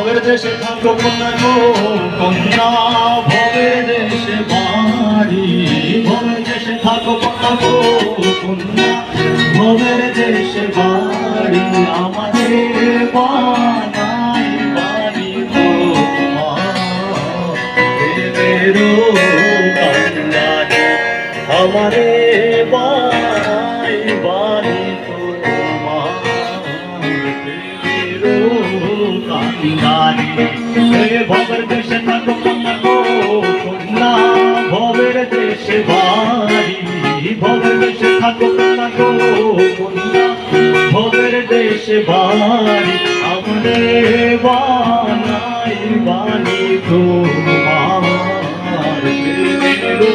ভবের দেশে থাকো কন্যা গো, কন্যা ভবের দেশে বাড়ি। ভবের দেশে থাকো কন্যা গো, কন্যা ভবের দেশে বাড়ি। আমাদের আমারে বানাই বাড়ি কান্দারে হে ভবের দেশে থাকো গো কন্যা ভবের দেশে বাড়ি। ভবের দেশে থাকো গো কন্যা ভবের দেশে বাড়ি। আমরে বানাই বানি তোমার। প্রেমেরও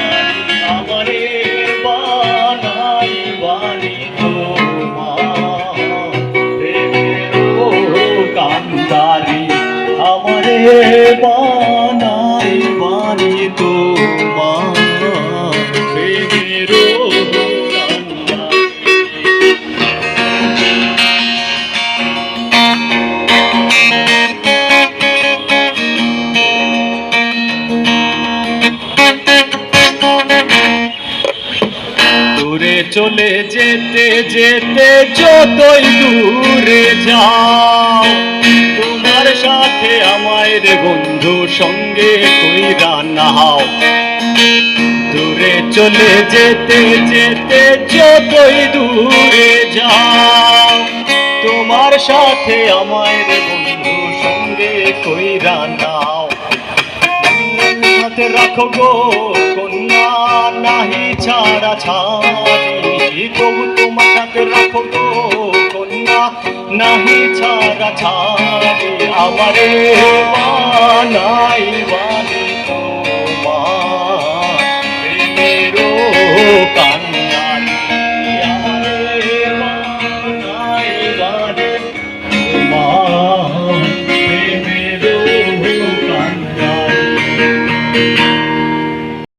বানাই বাড়ি তোমার। দূরে চলে যেতে যেতে যতই দূরে যাও তোমার সাথে আমায় রে বন্ধু সঙ্গে তুই কইরা নাও দূরে চলে যেতে যেতে যতই দূরে যাও, তোমার সাথে আমায় রে বন্ধু সঙ্গে কইরা নাও হাতে রাখো গো, কন্যা, নাহি ছাড়া ছাড়ি। তবু তোমার সাথে রাখো গো, কন্যা, নাহি ছাড়া ছাড়ি। আমারে বানাই বানি তোমার প্রেমেরও কান্নানি আমারে বানাই বানি তোমার প্রেমেরও কান্নানি